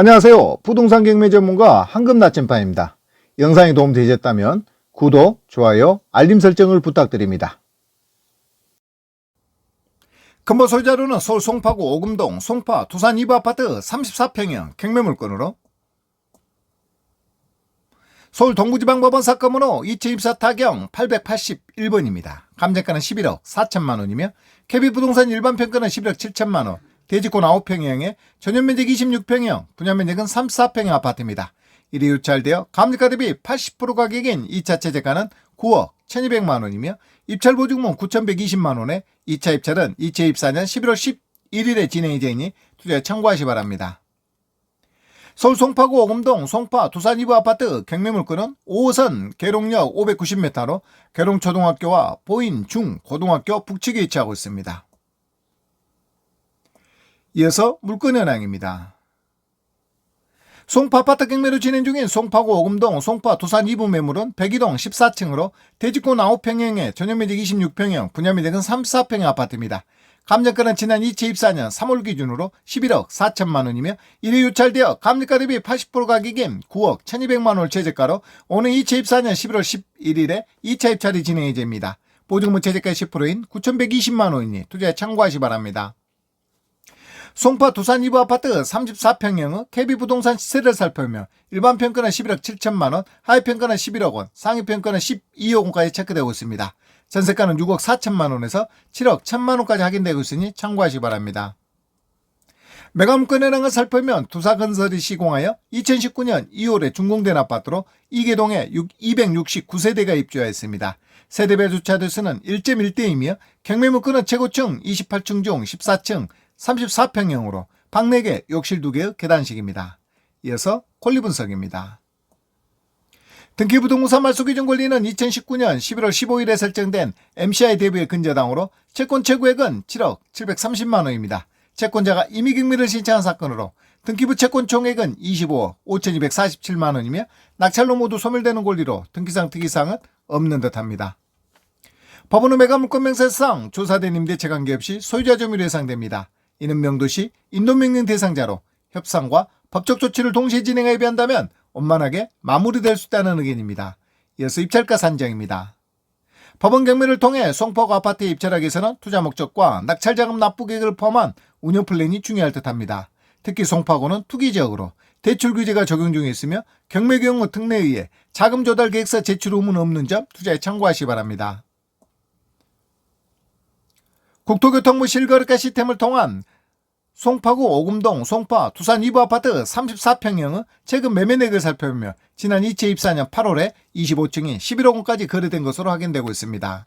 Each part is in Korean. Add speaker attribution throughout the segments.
Speaker 1: 안녕하세요. 부동산 경매 전문가 황금 나침반입니다. 영상이 도움되셨다면 구독, 좋아요, 알림 설정을 부탁드립니다. 근본 소유자료는 서울 송파구 오금동 송파 두산 2부 아파트 34평형 경매 물건으로 서울 동부지방법원 사건번호 2024 타경 881번입니다. 감정가는 11억 4천만 원이며 KB부동산 일반 평가는 11억 7천만 원, 대지권 9평형에 전용면적 26평형, 분양면적은 34평형 아파트입니다. 이리 유찰되어 감정가 대비 80% 가격인 2차 최저가는 9억 1200만 원이며 입찰 보증금 9120만 원에 2차 입찰은 2024년 11월 11일에 진행이 되니 투자에 참고하시 기 바랍니다. 서울 송파구 오금동 송파 두산 2부 아파트 경매 물건은 5호선 계룡역 590m로 계룡초등학교와 보인 중 고등학교 북측에 위치하고 있습니다. 이어서 물건 현황입니다. 송파 아파트 경매로 진행 중인 송파구 오금동 송파 두산 2부 매물은 백이동 14층으로 대지권 9평형에 전용면적 26평형, 분양면적은 34평형 아파트입니다. 감정가는 지난 2024년 3월 기준으로 11억 4천만 원이며 이래 유찰되어 감정가 대비 80% 가격인 9억 1200만 원을 최저가로 오늘 2024년 11월 11일에 2차 입찰이 진행이 됩니다. 보증금 최저가 10%인 9120만 원이니 투자에 참고하시 기 바랍니다. 송파 두산 2부 아파트 34평형의 KB부동산 시세를 살펴보며 일반 평가는 11억 7천만 원, 하위 평가는 11억 원, 상위 평가는 12억 원까지 체크되고 있습니다. 전세가는 6억 4천만 원에서 7억 1천만 원까지 확인되고 있으니 참고하시기 바랍니다. 매각물건 현황을 살펴보면 두사건설이 시공하여 2019년 2월에 준공된 아파트로 이계동에 269세대가 입주하였습니다. 세대별 주차대 수는 1.1대이며 경매물건은 최고층 28층 중 14층 34평형으로 방 4개, 욕실 2개의 계단식입니다. 이어서 권리 분석입니다. 등기부등본사 말소기준 권리는 2019년 11월 15일에 설정된 MCI 대부의 근저당으로 채권 최고액은 7억 730만 원입니다. 채권자가 임의경매를 신청한 사건으로 등기부 채권 총액은 25억 5247만 원이며 낙찰로 모두 소멸되는 권리로 등기상 특이사항은 없는 듯합니다. 법원의 매각물건 명세상 조사된 임대차 관계없이 소유자 점유로 예상됩니다. 이는 명도시 인도명령 대상자로 협상과 법적 조치를 동시에 진행하여 비한다면 원만하게 마무리될 수 있다는 의견입니다. 이어서 입찰가 산정입니다. 법원 경매를 통해 송파구 아파트에 입찰하기 위해서는 투자 목적과 낙찰자금 납부 계획을 포함한 운영 플랜이 중요할 듯합니다. 특히 송파구는 투기 지역으로 대출 규제가 적용 중에 있으며 경매 경우 특례에 의해 자금 조달 계획서 제출 의무는 없는 점 투자에 참고하시기 바랍니다. 국토교통부 실거래가 시스템을 통한 송파구 오금동 송파 두산 2부 아파트 34평형의 최근 매매액을 살펴보며 지난 2024년 8월에 25층이 11억 원까지 거래된 것으로 확인되고 있습니다.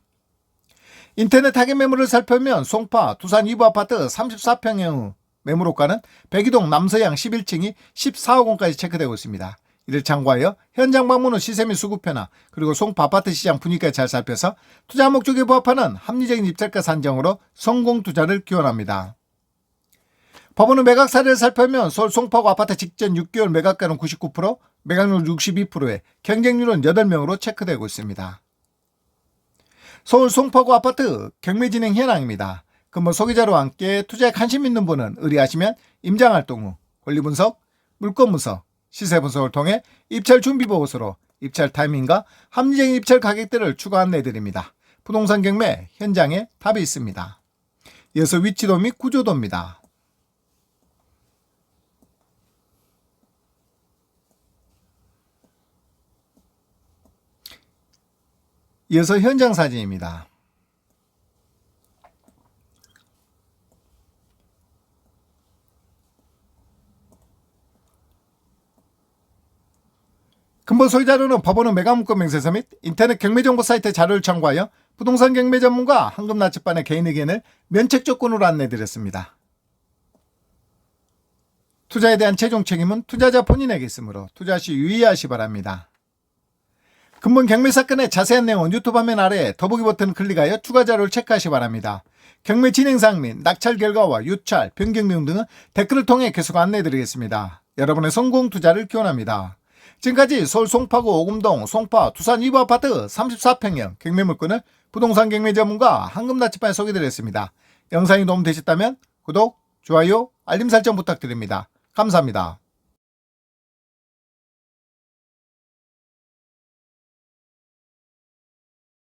Speaker 1: 인터넷 타겟 매물을 살펴보면 송파 두산 2부 아파트 34평형의 매물호가는 백이동 남서양 11층이 14억 원까지 체크되고 있습니다. 이를 참고하여 현장 방문 후 시세 및 수급 변화 그리고 송파 아파트 시장 분위기까지 잘 살펴서 투자 목적에 부합하는 합리적인 입찰가 산정으로 성공 투자를 기원합니다. 법원은 매각 사례를 살펴보면 서울 송파구 아파트 직전 6개월 매각가는 99%, 매각률 62%에 경쟁률은 8명으로 체크되고 있습니다. 서울 송파구 아파트 경매 진행 현황입니다. 근본 소개자와 함께 투자에 관심 있는 분은 의뢰하시면 임장활동 후 권리분석, 물건분석, 시세 분석을 통해 입찰 준비 보고서로 입찰 타이밍과 합리적인 입찰 가격대를 추가 안내드립니다. 부동산 경매 현장에 답이 있습니다. 이어서 위치도 및 구조도입니다. 이어서 현장 사진입니다. 근본 소유 자료는 법원의 매각문건 명세서 및 인터넷 경매정보 사이트 자료를 참고하여 부동산 경매 전문가 황금나치반의 개인 의견을 면책 조건으로 안내드렸습니다. 투자에 대한 최종 책임은 투자자 본인에게 있으므로 투자 시 유의하시 기 바랍니다. 근본 경매 사건의 자세한 내용은 유튜브 화면 아래 더보기 버튼을 클릭하여 추가 자료를 체크하시 기 바랍니다. 경매 진행 사항 및 낙찰 결과와 유찰, 변경 내용 등은 댓글을 통해 계속 안내드리겠습니다. 여러분의 성공 투자를 기원합니다. 지금까지 서울 송파구 오금동 송파 두산 2부 아파트 34평형 경매 물건을 부동산 경매 전문가 황금나치판에 소개드렸습니다. 영상이 도움되셨다면 구독, 좋아요, 알림 설정 부탁드립니다. 감사합니다.